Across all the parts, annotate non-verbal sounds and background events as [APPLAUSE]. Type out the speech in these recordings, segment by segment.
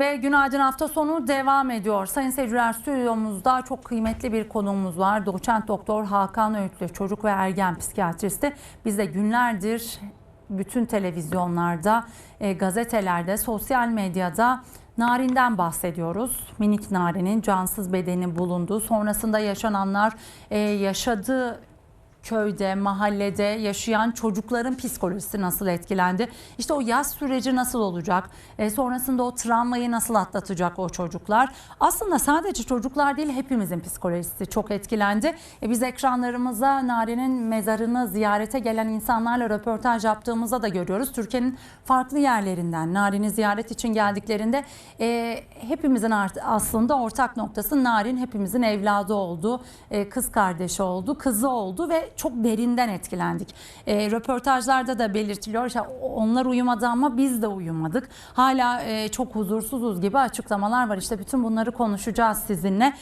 Ve günaydın hafta sonu devam ediyor. Sayın seyirciler stüdyomuzda çok kıymetli bir konuğumuz var. Doçent Doktor Hakan Öğütlü, çocuk ve ergen psikiyatristi. Biz de günlerdir bütün televizyonlarda, e, gazetelerde, sosyal medyada Narin'den bahsediyoruz. Minik Narin'in cansız bedeni bulundu. Sonrasında yaşananlar, e, yaşadığı köyde, mahallede yaşayan çocukların psikolojisi nasıl etkilendi? İşte o yaz süreci nasıl olacak? E, sonrasında o travmayı nasıl atlatacak o çocuklar? Aslında sadece çocuklar değil hepimizin psikolojisi çok etkilendi. E, biz ekranlarımıza Nari'nin mezarını ziyarete gelen insanlarla röportaj yaptığımızda da görüyoruz. Türkiye'nin farklı yerlerinden Narin'i ziyaret için geldiklerinde e, hepimizin aslında ortak noktası Narin hepimizin evladı oldu, e, kız kardeşi oldu, kızı oldu ve çok derinden etkilendik. E, röportajlarda da belirtiliyor işte onlar uyumadı ama biz de uyumadık. Hala e, çok huzursuzuz gibi açıklamalar var. İşte bütün bunları konuşacağız sizinle.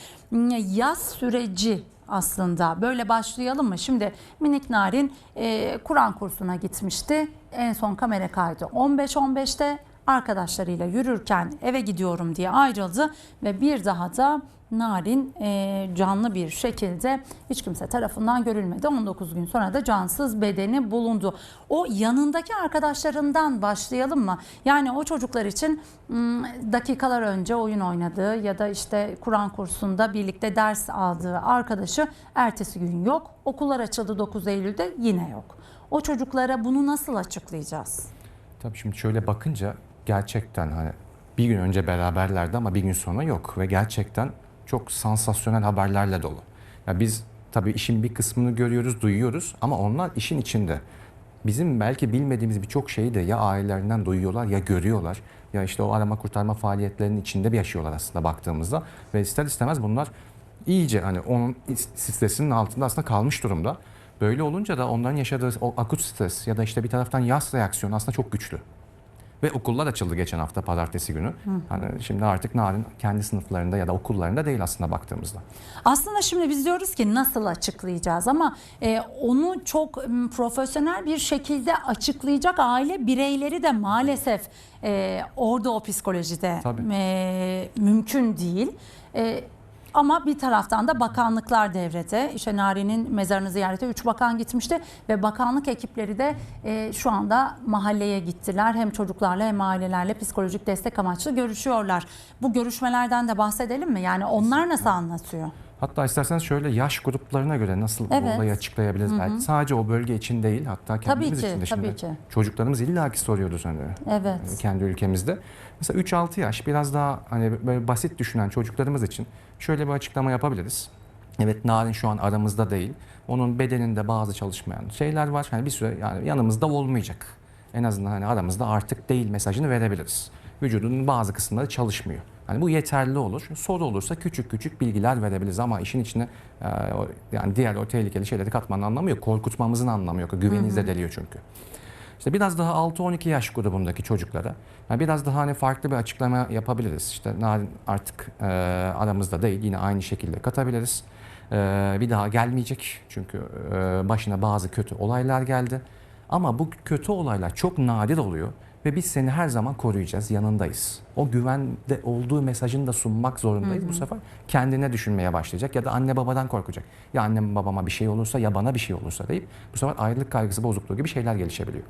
Yaz süreci aslında böyle başlayalım mı? Şimdi Minik Narin e, Kur'an kursuna gitmişti. En son kamera kaydı 15-15'te arkadaşlarıyla yürürken eve gidiyorum diye ayrıldı ve bir daha da Narin e, canlı bir şekilde hiç kimse tarafından görülmedi. 19 gün sonra da cansız bedeni bulundu. O yanındaki arkadaşlarından başlayalım mı? Yani o çocuklar için dakikalar önce oyun oynadığı ya da işte Kur'an kursunda birlikte ders aldığı arkadaşı ertesi gün yok. Okullar açıldı 9 Eylül'de yine yok. O çocuklara bunu nasıl açıklayacağız? Tabii şimdi şöyle bakınca gerçekten hani bir gün önce beraberlerdi ama bir gün sonra yok ve gerçekten çok sansasyonel haberlerle dolu. Ya biz tabii işin bir kısmını görüyoruz, duyuyoruz ama onlar işin içinde. Bizim belki bilmediğimiz birçok şeyi de ya ailelerinden duyuyorlar ya görüyorlar. Ya işte o arama kurtarma faaliyetlerinin içinde bir yaşıyorlar aslında baktığımızda. Ve ister istemez bunlar iyice hani onun stresinin altında aslında kalmış durumda. Böyle olunca da onların yaşadığı o akut stres ya da işte bir taraftan yas reaksiyonu aslında çok güçlü. Ve okullar açıldı geçen hafta pazartesi günü. Hani şimdi artık Narin kendi sınıflarında ya da okullarında değil aslında baktığımızda. Aslında şimdi biz diyoruz ki nasıl açıklayacağız ama e, onu çok m, profesyonel bir şekilde açıklayacak aile bireyleri de maalesef e, orada o psikolojide Tabii. e, mümkün değil. E, ama bir taraftan da bakanlıklar devrede. İşte Nari'nin mezarını ziyarete 3 bakan gitmişti ve bakanlık ekipleri de e, şu anda mahalleye gittiler. Hem çocuklarla hem ailelerle psikolojik destek amaçlı görüşüyorlar. Bu görüşmelerden de bahsedelim mi? Yani onlar nasıl anlatıyor? Hatta isterseniz şöyle yaş gruplarına göre nasıl Evet. bu olayı açıklayabiliriz belki. Sadece o bölge için değil hatta kendimiz ki, için de tabii şimdi ki. çocuklarımız illaki soruyoruz hani Evet. kendi ülkemizde. Mesela 3-6 yaş biraz daha hani böyle basit düşünen çocuklarımız için şöyle bir açıklama yapabiliriz. Evet Narin şu an aramızda değil. Onun bedeninde bazı çalışmayan şeyler var. Hani bir süre yani yanımızda olmayacak. En azından hani aramızda artık değil mesajını verebiliriz. Vücudunun bazı kısımları çalışmıyor. Hani bu yeterli olur. Soru olursa küçük küçük bilgiler verebiliriz ama işin içine e, o- yani diğer o tehlikeli şeyleri katmanın anlamı yok. Korkutmamızın anlamı yok. Güveni zedeliyor çünkü. İşte biraz daha 6-12 yaş grubundaki çocuklara yani biraz daha hani farklı bir açıklama yapabiliriz. İşte Narin artık e, aramızda değil yine aynı şekilde katabiliriz. E, bir daha gelmeyecek çünkü e, başına bazı kötü olaylar geldi. Ama bu kötü olaylar çok nadir oluyor ve biz seni her zaman koruyacağız, yanındayız. O güvende olduğu mesajını da sunmak zorundayız. Bu sefer kendine düşünmeye başlayacak ya da anne babadan korkacak. Ya annem babama bir şey olursa ya bana bir şey olursa deyip bu sefer ayrılık kaygısı bozukluğu gibi şeyler gelişebiliyor.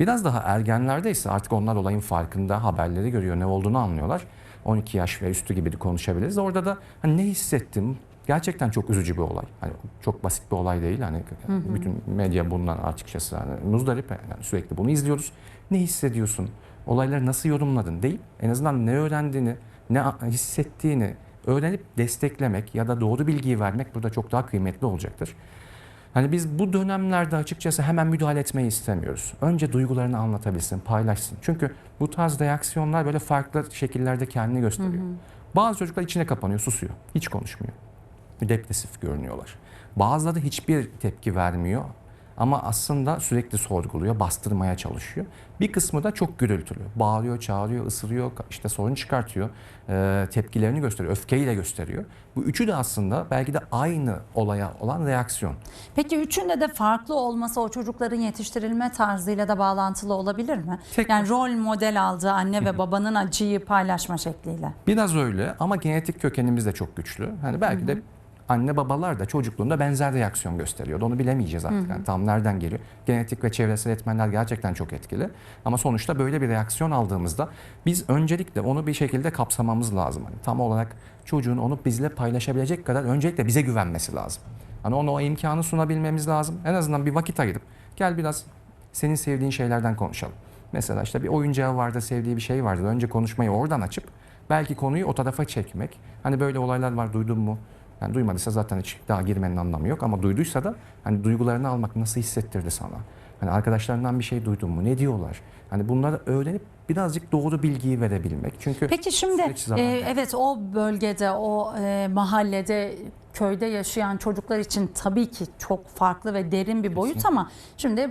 Biraz daha ergenlerde ise artık onlar olayın farkında, haberleri görüyor, ne olduğunu anlıyorlar. 12 yaş ve üstü gibi de konuşabiliriz. Orada da hani ne hissettim? Gerçekten çok üzücü bir olay. Hani çok basit bir olay değil. Hani bütün medya bundan açıkçası hani muzdarip yani sürekli bunu izliyoruz. Ne hissediyorsun? Olayları nasıl yorumladın deyip en azından ne öğrendiğini, ne hissettiğini öğrenip desteklemek ya da doğru bilgiyi vermek burada çok daha kıymetli olacaktır. Hani biz bu dönemlerde açıkçası hemen müdahale etmeyi istemiyoruz. Önce duygularını anlatabilsin, paylaşsın. Çünkü bu tarz reaksiyonlar böyle farklı şekillerde kendini gösteriyor. Bazı çocuklar içine kapanıyor, susuyor. Hiç konuşmuyor. Depresif görünüyorlar. Bazıları hiçbir tepki vermiyor. Ama aslında sürekli sorguluyor, bastırmaya çalışıyor. Bir kısmı da çok gürültülü. Bağırıyor, çağırıyor, ısırıyor, işte sorun çıkartıyor. e, tepkilerini gösteriyor, öfkeyle gösteriyor. Bu üçü de aslında belki de aynı olaya olan reaksiyon. Peki üçünde de farklı olması o çocukların yetiştirilme tarzıyla da bağlantılı olabilir mi? Tek- Yani rol model aldığı anne ve babanın acıyı paylaşma şekliyle. Biraz öyle ama genetik kökenimiz de çok güçlü. Hani belki de anne babalar da çocukluğunda benzer reaksiyon gösteriyordu. Onu bilemeyeceğiz artık. Yani tam nereden geliyor? Genetik ve çevresel etmenler gerçekten çok etkili. Ama sonuçta böyle bir reaksiyon aldığımızda biz öncelikle onu bir şekilde kapsamamız lazım. Hani tam olarak çocuğun onu bizle paylaşabilecek kadar öncelikle bize güvenmesi lazım. Hani ona o imkanı sunabilmemiz lazım. En azından bir vakit ayırıp gel biraz senin sevdiğin şeylerden konuşalım. Mesela işte bir oyuncağı vardı, sevdiği bir şey vardı. Önce konuşmayı oradan açıp belki konuyu o tarafa çekmek. Hani böyle olaylar var duydun mu? Yani duymadıysa zaten hiç daha girmenin anlamı yok ama duyduysa da hani duygularını almak nasıl hissettirdi sana? Hani arkadaşlarından bir şey duydun mu? Ne diyorlar? Hani bunları öğrenip birazcık doğru bilgiyi verebilmek. Çünkü Peki şimdi e, evet o bölgede o e, mahallede köyde yaşayan çocuklar için tabii ki çok farklı ve derin bir boyut ama şimdi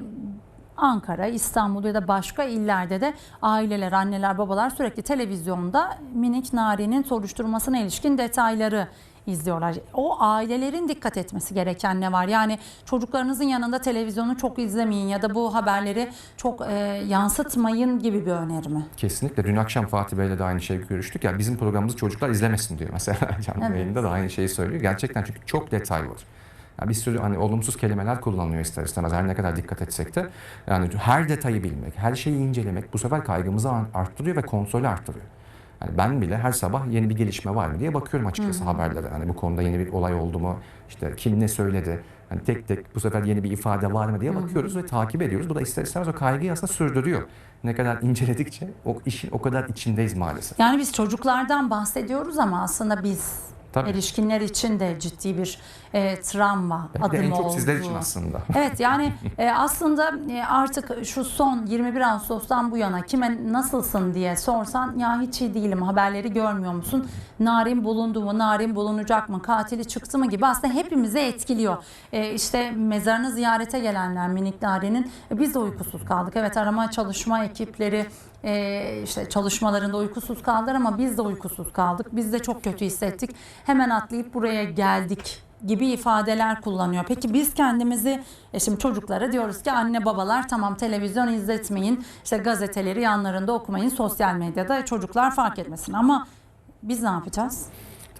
Ankara, İstanbul ya da başka illerde de aileler, anneler, babalar sürekli televizyonda minik Nari'nin soruşturmasına ilişkin detayları izliyorlar. O ailelerin dikkat etmesi gereken ne var? Yani çocuklarınızın yanında televizyonu çok izlemeyin ya da bu haberleri çok e, yansıtmayın gibi bir öneri mi? Kesinlikle. Dün akşam Fatih Bey'le de aynı şeyi görüştük. Ya bizim programımızı çocuklar izlemesin diyor mesela. [LAUGHS] Canlı Evet. yayında da aynı şeyi söylüyor. Gerçekten çünkü çok detay var. Ya bir sürü hani olumsuz kelimeler kullanılıyor ister istemez. Her ne kadar dikkat etsek de. Yani her detayı bilmek, her şeyi incelemek bu sefer kaygımızı arttırıyor ve kontrolü arttırıyor. Yani ben bile her sabah yeni bir gelişme var mı diye bakıyorum açıkçası haberlere. Hani bu konuda yeni bir olay oldu mu? İşte kim ne söyledi? Hani tek tek bu sefer yeni bir ifade var mı diye bakıyoruz ve takip ediyoruz. Bu da ister istemez o kaygıyı aslında sürdürüyor. Ne kadar inceledikçe o işin o kadar içindeyiz maalesef. Yani biz çocuklardan bahsediyoruz ama aslında biz Tabii. erişkinler için de ciddi bir e, travma Belki adımı en çok oldu. sizler için aslında. [LAUGHS] Evet yani e, aslında e, artık şu son 21 Ağustos'tan bu yana kime nasılsın diye sorsan ya hiç iyi değilim haberleri görmüyor musun? Narin bulundu mu? Narin bulunacak mı? Katili çıktı mı gibi aslında hepimizi etkiliyor. E, işte mezarını ziyarete gelenler minik Narin'in e, biz de uykusuz kaldık. Evet arama çalışma ekipleri e, işte çalışmalarında uykusuz kaldılar ama biz de uykusuz kaldık. Biz de çok kötü hissettik. Hemen atlayıp buraya geldik gibi ifadeler kullanıyor. Peki biz kendimizi e şimdi çocuklara diyoruz ki anne babalar tamam televizyon izletmeyin. işte gazeteleri yanlarında okumayın. Sosyal medyada çocuklar fark etmesin ama biz ne yapacağız?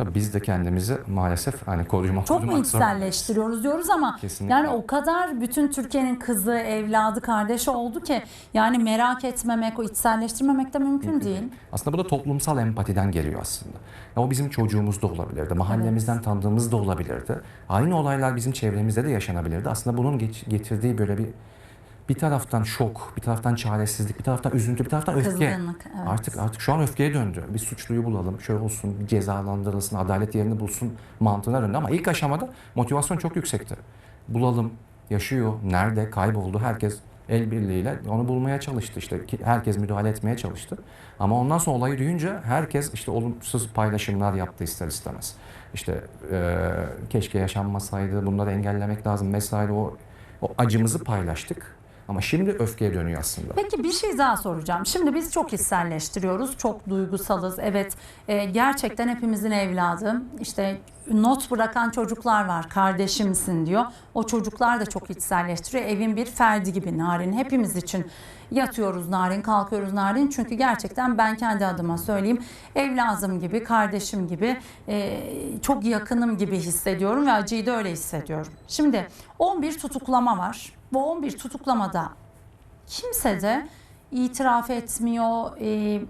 Tabii biz de kendimizi maalesef hani koruma Çok mu korumak zor. içselleştiriyoruz diyoruz ama Kesinlikle. yani o kadar bütün Türkiye'nin kızı, evladı, kardeşi oldu ki yani merak etmemek, o içselleştirmemek de mümkün değil. Aslında bu da toplumsal empatiden geliyor aslında. Ya o bizim çocuğumuz da olabilirdi, mahallemizden tanıdığımız da olabilirdi. Aynı olaylar bizim çevremizde de yaşanabilirdi. Aslında bunun geç- getirdiği böyle bir bir taraftan şok, bir taraftan çaresizlik, bir taraftan üzüntü, bir taraftan öfke. Kızgınlık, evet. Artık artık şu an öfkeye döndü. Bir suçluyu bulalım, şöyle olsun, cezalandırılsın, adalet yerini bulsun mantığına döndü. Ama ilk aşamada motivasyon çok yüksekti. Bulalım, yaşıyor, nerede, kayboldu. Herkes el birliğiyle onu bulmaya çalıştı işte. Herkes müdahale etmeye çalıştı. Ama ondan sonra olayı duyunca herkes işte olumsuz paylaşımlar yaptı ister istemez. İşte eee, keşke yaşanmasaydı, bunları engellemek lazım vesaire o, o acımızı paylaştık. Ama şimdi öfkeye dönüyor aslında. Peki bir şey daha soracağım. Şimdi biz çok hisselleştiriyoruz, çok duygusalız. Evet, e, gerçekten hepimizin evladı. İşte not bırakan çocuklar var, kardeşimsin diyor. O çocuklar da çok içselleştiriyor. Evin bir ferdi gibi Narin. Hepimiz için yatıyoruz Narin, kalkıyoruz Narin. Çünkü gerçekten ben kendi adıma söyleyeyim. Evlazım gibi, kardeşim gibi, e, çok yakınım gibi hissediyorum ve acıyı da öyle hissediyorum. Şimdi 11 tutuklama var. Bu 11 tutuklamada kimse de itiraf etmiyor, e,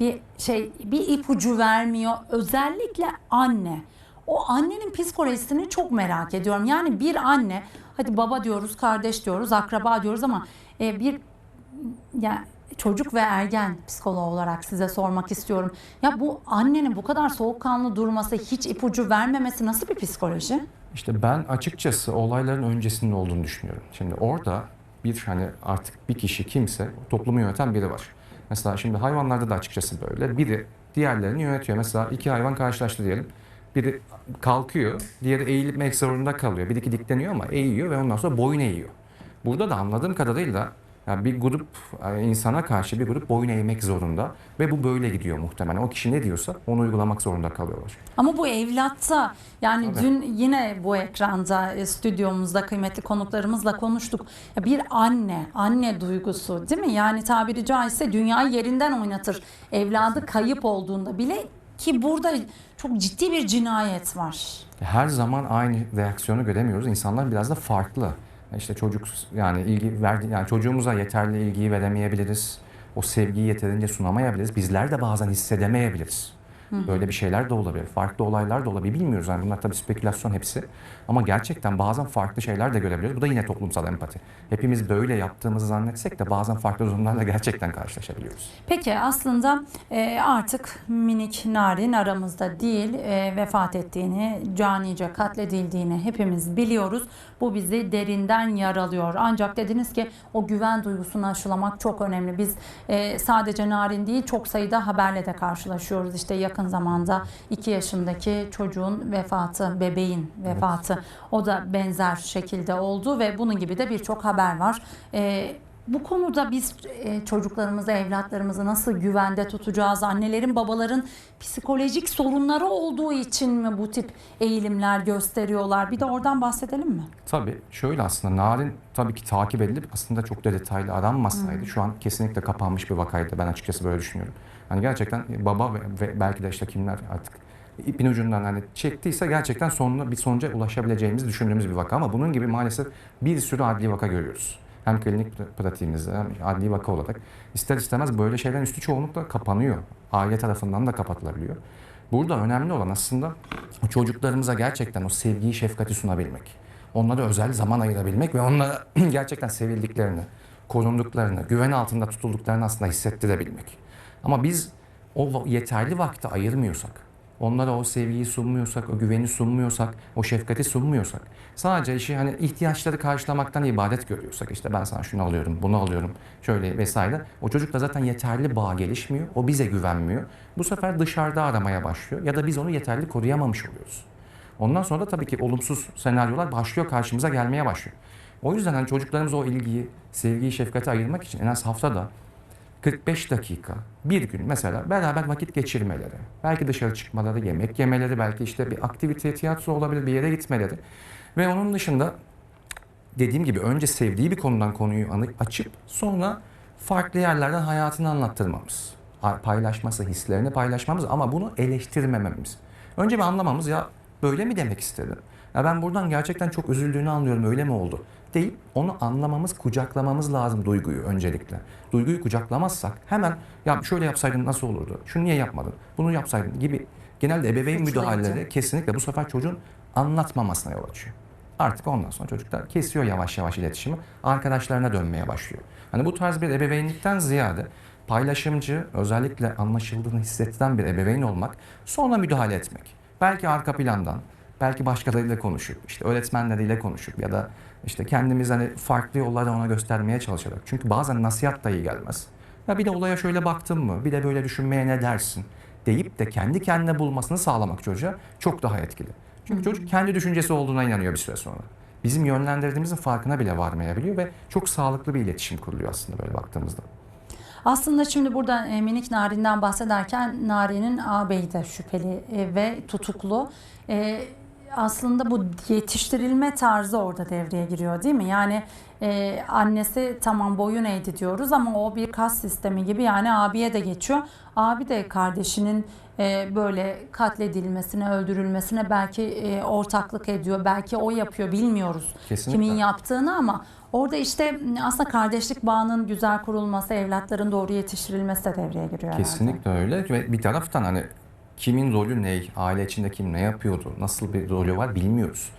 bir şey bir ipucu vermiyor. Özellikle anne. O annenin psikolojisini çok merak ediyorum. Yani bir anne, hadi baba diyoruz, kardeş diyoruz, akraba diyoruz ama e, bir yani çocuk ve ergen psikoloğu olarak size sormak istiyorum. Ya bu annenin bu kadar soğukkanlı durması, hiç ipucu vermemesi nasıl bir psikoloji? İşte ben açıkçası olayların öncesinde olduğunu düşünüyorum. Şimdi orada bir hani artık bir kişi kimse toplumu yöneten biri var. Mesela şimdi hayvanlarda da açıkçası böyle. Biri diğerlerini yönetiyor. Mesela iki hayvan karşılaştı diyelim. Biri kalkıyor, diğeri eğilmek zorunda kalıyor. Bir iki dikleniyor ama eğiyor ve ondan sonra boyun eğiyor. Burada da anladığım kadarıyla yani bir grup e, insana karşı bir grup boyun eğmek zorunda ve bu böyle gidiyor muhtemelen. O kişi ne diyorsa onu uygulamak zorunda kalıyorlar. Ama bu evlatta yani Tabii. dün yine bu ekranda e, stüdyomuzda kıymetli konuklarımızla konuştuk. Bir anne, anne duygusu değil mi? Yani tabiri caizse dünyayı yerinden oynatır. Evladı kayıp olduğunda bile ki burada çok ciddi bir cinayet var. Her zaman aynı reaksiyonu göremiyoruz. İnsanlar biraz da farklı. İşte çocuk yani ilgi verdi yani çocuğumuza yeterli ilgiyi veremeyebiliriz. O sevgiyi yeterince sunamayabiliriz. Bizler de bazen hissedemeyebiliriz. Böyle bir şeyler de olabilir. Farklı olaylar da olabilir. Bilmiyoruz yani bunlar tabii spekülasyon hepsi. Ama gerçekten bazen farklı şeyler de görebiliyoruz. Bu da yine toplumsal empati. Hepimiz böyle yaptığımızı zannetsek de bazen farklı durumlarla gerçekten karşılaşabiliyoruz. Peki aslında e, artık minik Narin aramızda değil e, vefat ettiğini, canice katledildiğini hepimiz biliyoruz. Bu bizi derinden yaralıyor. Ancak dediniz ki o güven duygusunu aşılamak çok önemli. Biz e, sadece Narin değil çok sayıda haberle de karşılaşıyoruz. İşte yakın zamanda 2 yaşındaki çocuğun vefatı, bebeğin vefatı o da benzer şekilde oldu ve bunun gibi de birçok haber var. E, bu konuda biz e, çocuklarımızı, evlatlarımızı nasıl güvende tutacağız? Annelerin, babaların psikolojik sorunları olduğu için mi bu tip eğilimler gösteriyorlar? Bir de oradan bahsedelim mi? Tabii şöyle aslında Narin tabii ki takip edilip aslında çok da detaylı aranmasaydı şu an kesinlikle kapanmış bir vakaydı. Ben açıkçası böyle düşünüyorum. Hani gerçekten baba ve, ve belki de işte kimler artık ipin ucundan hani çektiyse gerçekten sonuna bir sonuca ulaşabileceğimizi düşündüğümüz bir vaka ama bunun gibi maalesef bir sürü adli vaka görüyoruz. Hem klinik pra- pratiğimizde hem adli vaka olarak ister istemez böyle şeylerin üstü çoğunlukla kapanıyor. Aile tarafından da kapatılabiliyor. Burada önemli olan aslında çocuklarımıza gerçekten o sevgiyi, şefkati sunabilmek. Onlara özel zaman ayırabilmek ve onlara [CLEARS THROAT] gerçekten sevildiklerini, korunduklarını, güven altında tutulduklarını aslında hissettirebilmek. Ama biz o yeterli vakti ayırmıyorsak, onlara o sevgiyi sunmuyorsak, o güveni sunmuyorsak, o şefkati sunmuyorsak, sadece işi hani ihtiyaçları karşılamaktan ibaret görüyorsak, işte ben sana şunu alıyorum, bunu alıyorum, şöyle vesaire, o çocukla zaten yeterli bağ gelişmiyor, o bize güvenmiyor. Bu sefer dışarıda aramaya başlıyor ya da biz onu yeterli koruyamamış oluyoruz. Ondan sonra da tabii ki olumsuz senaryolar başlıyor karşımıza gelmeye başlıyor. O yüzden hani çocuklarımıza o ilgiyi, sevgiyi, şefkati ayırmak için en az haftada 45 dakika, bir gün mesela beraber vakit geçirmeleri, belki dışarı çıkmaları, yemek yemeleri, belki işte bir aktivite, tiyatro olabilir, bir yere gitmeleri ve onun dışında dediğim gibi önce sevdiği bir konudan konuyu açıp sonra farklı yerlerden hayatını anlattırmamız. Paylaşması, hislerini paylaşmamız ama bunu eleştirmememiz. Önce bir anlamamız ya böyle mi demek istedim? Ya ben buradan gerçekten çok üzüldüğünü anlıyorum öyle mi oldu? Deyip onu anlamamız, kucaklamamız lazım duyguyu öncelikle. Duyguyu kucaklamazsak hemen ya şöyle yapsaydın nasıl olurdu? Şunu niye yapmadın? Bunu yapsaydın gibi genelde ebeveyn müdahaleleri kesinlikle bu sefer çocuğun anlatmamasına yol açıyor. Artık ondan sonra çocuklar kesiyor yavaş yavaş iletişimi. Arkadaşlarına dönmeye başlıyor. Hani bu tarz bir ebeveynlikten ziyade paylaşımcı, özellikle anlaşıldığını hissettiren bir ebeveyn olmak, sonra müdahale etmek. Belki arka plandan, belki başkalarıyla konuşup, işte öğretmenleriyle konuşup ya da işte kendimiz hani farklı yollardan ona göstermeye çalışarak. Çünkü bazen nasihat da iyi gelmez. Ya bir de olaya şöyle baktın mı, bir de böyle düşünmeye ne dersin deyip de kendi kendine bulmasını sağlamak çocuğa çok daha etkili. Çünkü çocuk kendi düşüncesi olduğuna inanıyor bir süre sonra. Bizim yönlendirdiğimizin farkına bile varmayabiliyor ve çok sağlıklı bir iletişim kuruluyor aslında böyle baktığımızda. Aslında şimdi burada e, minik Narin'den bahsederken Narin'in ağabeyi de şüpheli e, ve tutuklu. Aslında bu yetiştirilme tarzı orada devreye giriyor değil mi? Yani e, annesi tamam boyun eğdi diyoruz ama o bir kas sistemi gibi yani abiye de geçiyor. Abi de kardeşinin e, böyle katledilmesine, öldürülmesine belki e, ortaklık ediyor. Belki o yapıyor bilmiyoruz Kesinlikle. kimin yaptığını ama orada işte aslında kardeşlik bağının güzel kurulması, evlatların doğru yetiştirilmesi de devreye giriyor herhalde. Kesinlikle öyle ve bir taraftan hani kimin rolü ne, aile içinde kim ne yapıyordu, nasıl bir rolü var bilmiyoruz.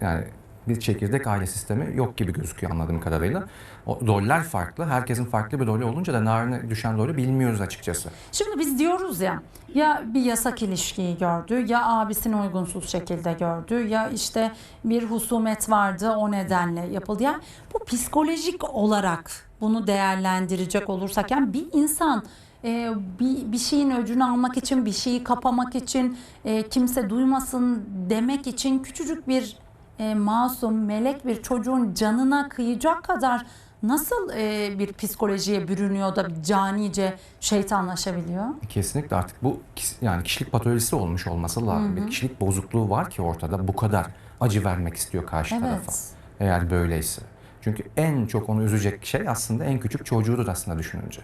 Yani bir çekirdek aile sistemi yok gibi gözüküyor anladığım kadarıyla. O roller farklı, herkesin farklı bir rolü olunca da Narin'e düşen rolü bilmiyoruz açıkçası. Şimdi biz diyoruz ya ya bir yasak ilişkiyi gördü ya abisini uygunsuz şekilde gördü ya işte bir husumet vardı o nedenle yapıldı. Yani bu psikolojik olarak bunu değerlendirecek olursak yani bir insan e, bir, bir şeyin öcünü almak için bir şeyi kapamak için e, kimse duymasın demek için küçücük bir e, masum, melek bir çocuğun canına kıyacak kadar nasıl e, bir psikolojiye bürünüyor da canice şeytanlaşabiliyor? Kesinlikle artık bu yani kişilik patolojisi olmuş olması lazım. Bir kişilik bozukluğu var ki ortada bu kadar acı vermek istiyor karşı tarafa. Evet. Eğer böyleyse. Çünkü en çok onu üzecek şey aslında en küçük çocuğudur aslında düşününce.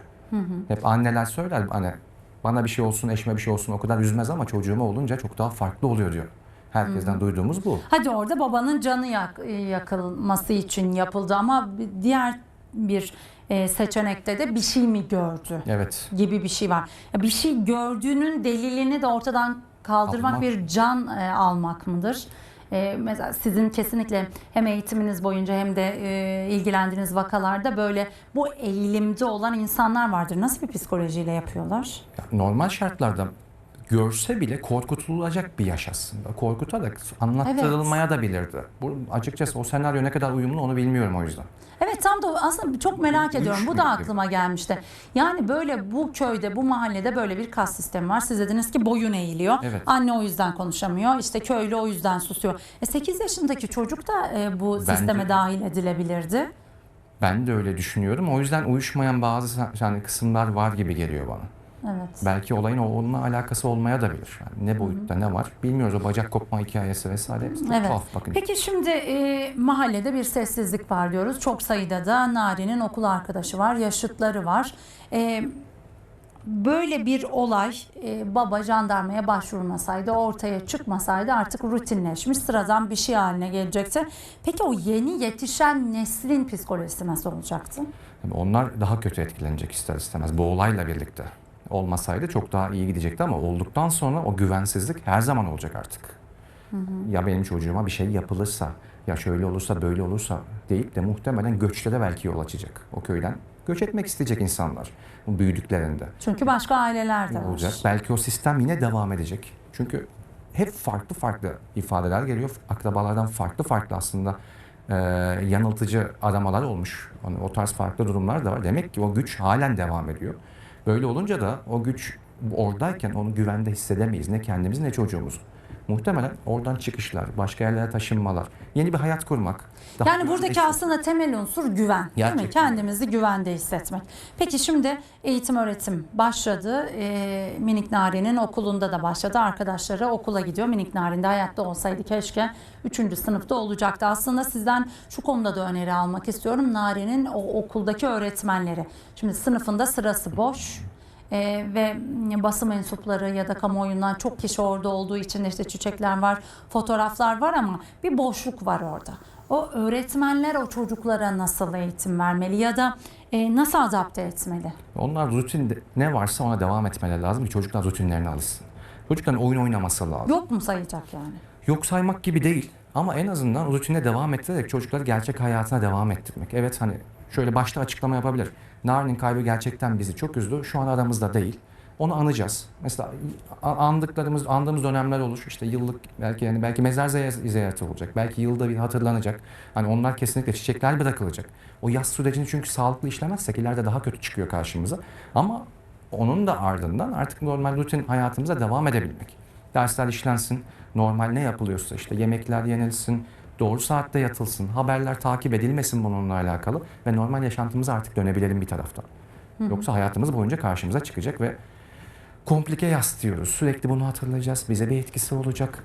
Hep anneler söyler hani bana bir şey olsun, eşime bir şey olsun o kadar üzmez ama çocuğuma olunca çok daha farklı oluyor diyor. Herkesten duyduğumuz bu. Hadi orada babanın canı yak, yakılması için yapıldı ama diğer bir e, seçenekte de bir şey mi gördü Evet. gibi bir şey var. Bir şey gördüğünün delilini de ortadan kaldırmak Almak. bir can e, almak mıdır? E, mesela sizin kesinlikle hem eğitiminiz boyunca hem de e, ilgilendiğiniz vakalarda böyle bu eğilimde olan insanlar vardır. Nasıl bir psikolojiyle yapıyorlar? Ya Normal şartlarda görse bile korkutulacak bir yaş aslında. Korkutarak anlattırılmaya da bilirdi. Bu açıkçası o senaryo ne kadar uyumlu onu bilmiyorum o yüzden. Evet tam da aslında çok merak Üç ediyorum. Bu mü da aklıma gelmişti. Yani böyle bu köyde, bu mahallede böyle bir kas sistemi var. Siz dediniz ki boyun eğiliyor. Evet. Anne o yüzden konuşamıyor. İşte köylü o yüzden susuyor. E 8 yaşındaki çocuk da e, bu Bence- sisteme dahil edilebilirdi. Ben de öyle düşünüyorum. O yüzden uyuşmayan bazı yani kısımlar var gibi geliyor bana. Evet. Belki olayın onunla alakası olmaya da bilir. Yani ne boyutta ne var bilmiyoruz. O bacak kopma hikayesi vesaire hepsi çok Evet. tuhaf bakın. Peki şimdi e, mahallede bir sessizlik var diyoruz. Çok sayıda da Nari'nin okul arkadaşı var, yaşıtları var. E, böyle bir olay e, baba jandarmaya başvurmasaydı, ortaya çıkmasaydı artık rutinleşmiş, sıradan bir şey haline gelecekti. Peki o yeni yetişen neslin psikolojisi nasıl olacaktı? Onlar daha kötü etkilenecek ister istemez. Bu olayla birlikte. Olmasaydı çok daha iyi gidecekti ama olduktan sonra o güvensizlik her zaman olacak artık. Ya benim çocuğuma bir şey yapılırsa, ya şöyle olursa böyle olursa deyip de muhtemelen göçlere belki yol açacak o köyden. Göç etmek isteyecek insanlar bu büyüdüklerinde. Çünkü başka aileler de var. olacak. Belki o sistem yine devam edecek. Çünkü hep farklı farklı ifadeler geliyor. Akrabalardan farklı farklı aslında e, yanıltıcı aramalar olmuş. Hani o tarz farklı durumlar da var. Demek ki o güç halen devam ediyor. Böyle olunca da o güç oradayken onu güvende hissedemeyiz. Ne kendimiz ne çocuğumuz. Muhtemelen oradan çıkışlar, başka yerlere taşınmalar, yeni bir hayat kurmak. daha Yani buradaki güvenli aslında temel unsur güven. Değil mi? Gerçekten. Kendimizi güvende hissetmek. Peki şimdi eğitim öğretim başladı. Ee, Minik Nari'nin okulunda da başladı. Arkadaşları okula gidiyor. Minik Narin de hayatta olsaydı keşke 3. sınıfta olacaktı. Aslında sizden şu konuda da öneri almak istiyorum. Nari'nin o okuldaki öğretmenleri. Şimdi sınıfında sırası boş. Ee, ve basın mensupları ya da kamuoyundan çok kişi orada olduğu için işte çiçekler var, fotoğraflar var ama bir boşluk var orada. O öğretmenler o çocuklara nasıl eğitim vermeli ya da e, nasıl adapte etmeli? Onlar rutin ne varsa ona devam etmeleri lazım ki çocuklar rutinlerine alışsın. Çocukların oyun oynaması lazım. Yok mu sayacak yani? Yok saymak gibi değil ama en azından rutine devam ettirerek çocukları gerçek hayatına devam ettirmek. Evet hani şöyle başta açıklama yapabilir. Narin'in kaybı gerçekten bizi çok üzdü. Şu an aramızda değil. Onu anacağız. Mesela andıklarımız, andığımız dönemler olur. İşte yıllık belki yani belki mezar ziy- ziyareti olacak. Belki yılda bir hatırlanacak. Hani onlar kesinlikle çiçekler bırakılacak. O yaz sürecini çünkü sağlıklı işlemezsek ileride daha kötü çıkıyor karşımıza. Ama onun da ardından artık normal rutin hayatımıza devam edebilmek. Dersler işlensin, normal ne yapılıyorsa işte yemekler yenilsin, doğru saatte yatılsın, haberler takip edilmesin bununla alakalı ve normal yaşantımıza artık dönebilelim bir taraftan. Yoksa hayatımız boyunca karşımıza çıkacak ve komplike yas diyoruz. Sürekli bunu hatırlayacağız. Bize bir etkisi olacak.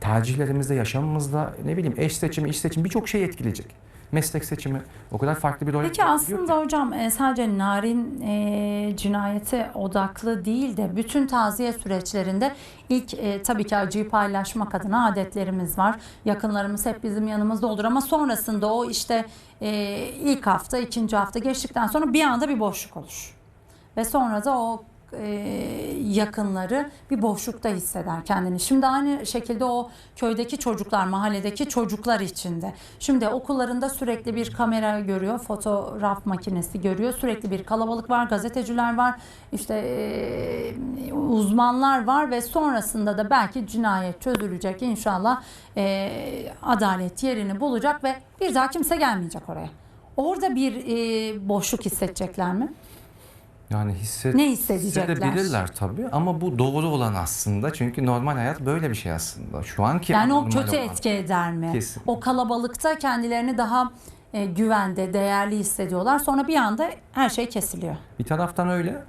Tercihlerimizde, yaşamımızda ne bileyim eş seçimi, iş seçimi birçok şey etkileyecek. Meslek seçimi o kadar farklı bir rol Peki gidiyor ki. aslında hocam e, sadece narin e, cinayete odaklı değil de bütün taziye süreçlerinde ilk e, tabii ki acıyı paylaşmak adına adetlerimiz var. Yakınlarımız hep bizim yanımızda olur ama sonrasında o işte e, ilk hafta, ikinci hafta geçtikten sonra bir anda bir boşluk olur. Ve sonra da o yakınları bir boşlukta hisseder kendini. Şimdi aynı şekilde o köydeki çocuklar, mahalledeki çocuklar içinde. Şimdi okullarında sürekli bir kamera görüyor, fotoğraf makinesi görüyor. Sürekli bir kalabalık var, gazeteciler var, işte e, uzmanlar var ve sonrasında da belki cinayet çözülecek inşallah. E, adalet yerini bulacak ve bir daha kimse gelmeyecek oraya. Orada bir e, boşluk hissedecekler mi? Yani hisset, Ne hissedecekler? hissedebilirler tabii ama bu doğru olan aslında. Çünkü normal hayat böyle bir şey aslında. Şu anki Yani o kötü olan. etki eder mi? Kesin. O kalabalıkta kendilerini daha e, güvende, değerli hissediyorlar. Sonra bir anda her şey kesiliyor. Bir taraftan öyle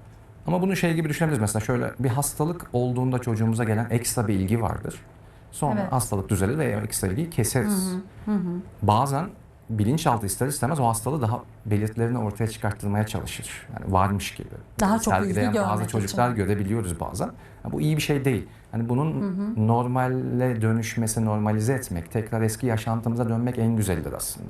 ama bunu şey gibi düşünebiliriz. Mesela şöyle bir hastalık olduğunda çocuğumuza gelen ekstra bir ilgi vardır. Sonra Evet. hastalık düzelir ve ekstra ilgiyi keseriz. Bazen bilinçaltı ister istemez o hastalığı daha belirtilerini ortaya çıkarttırmaya çalışır. Yani varmış gibi. Daha çok ilgi Sergileyen görmek bazı çocuklar için. görebiliyoruz bazen. Ya bu iyi bir şey değil. Hani bunun normale dönüşmesi, normalize etmek, tekrar eski yaşantımıza dönmek en güzelidir aslında.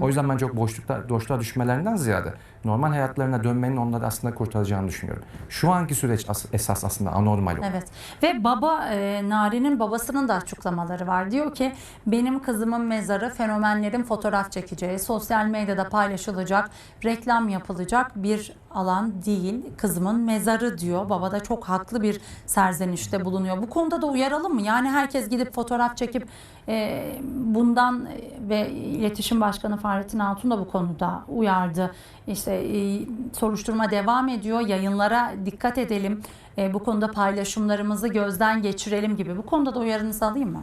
O yüzden ben çok boşlukta, boşluğa düşmelerinden ziyade normal hayatlarına dönmenin onları aslında kurtaracağını düşünüyorum. Şu anki süreç as- esas aslında anormal olan. Evet. Ve baba e, Nari'nin babasının da açıklamaları var. Diyor ki benim kızımın mezarı fenomenlerin fotoğraf çekeceği, sosyal medyada paylaşılacak, reklam yapılacak bir alan değil. Kızımın mezarı diyor. Baba da çok haklı bir serzenişte bulunuyor. Bu konuda da uyaralım mı? Yani herkes gidip fotoğraf çekip e, bundan e, ve iletişim başkanı Fahrettin Altun da bu konuda uyardı. İşte e, soruşturma devam ediyor. Yayınlara dikkat edelim. E, bu konuda paylaşımlarımızı gözden geçirelim gibi. Bu konuda da uyarınızı alayım mı?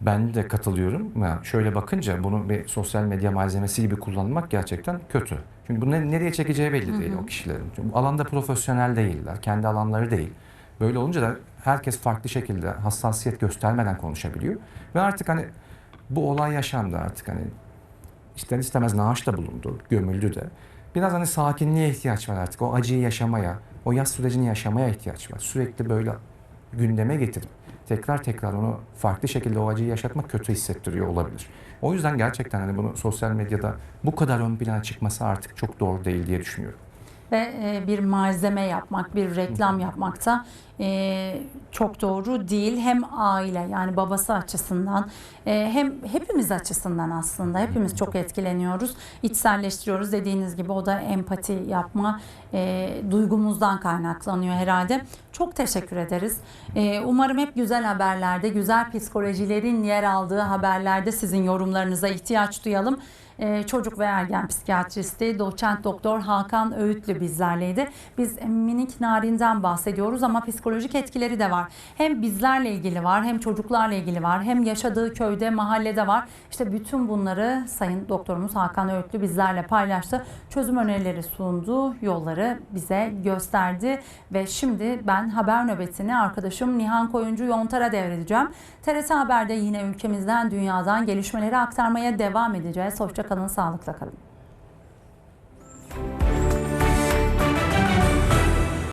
Ben de katılıyorum. Yani şöyle bakınca bunu bir sosyal medya malzemesi gibi kullanmak gerçekten kötü. Çünkü bunu ne- nereye çekeceği belli değil o kişilerin. Çünkü bu alanda profesyonel değiller. Kendi alanları değil. Böyle olunca da herkes farklı şekilde hassasiyet göstermeden konuşabiliyor. Ve artık hani bu olay yaşandı artık hani ister istemez naaş da bulundu, gömüldü de. Biraz hani sakinliğe ihtiyaç var artık. O acıyı yaşamaya, o yaz sürecini yaşamaya ihtiyaç var. Sürekli böyle gündeme getirip tekrar tekrar onu farklı şekilde o acıyı yaşatmak kötü hissettiriyor olabilir. O yüzden gerçekten hani bunu sosyal medyada bu kadar ön plana çıkması artık çok doğru değil diye düşünüyorum. Ve e, bir malzeme yapmak, bir reklam yapmak da e, çok doğru değil. Hem aile yani babası açısından e, hem hepimiz açısından aslında hepimiz çok etkileniyoruz. İçselleştiriyoruz dediğiniz gibi o da empati yapma e, duygumuzdan kaynaklanıyor herhalde. Çok teşekkür ederiz. E, umarım hep güzel haberlerde, güzel psikolojilerin yer aldığı haberlerde sizin yorumlarınıza ihtiyaç duyalım. Ee, çocuk ve ergen psikiyatristi doçent doktor Hakan Öğütlü bizlerleydi. Biz minik narinden bahsediyoruz ama psikolojik etkileri de var. Hem bizlerle ilgili var hem çocuklarla ilgili var hem yaşadığı köyde mahallede var. İşte bütün bunları Sayın Doktorumuz Hakan Öğütlü bizlerle paylaştı. Çözüm önerileri sundu, yolları bize gösterdi ve şimdi ben haber nöbetini arkadaşım Nihan Koyuncu Yontar'a devredeceğim. TRT Haber'de yine ülkemizden, dünyadan gelişmeleri aktarmaya devam edeceğiz. Hoşça kalın, sağlıkla kalın.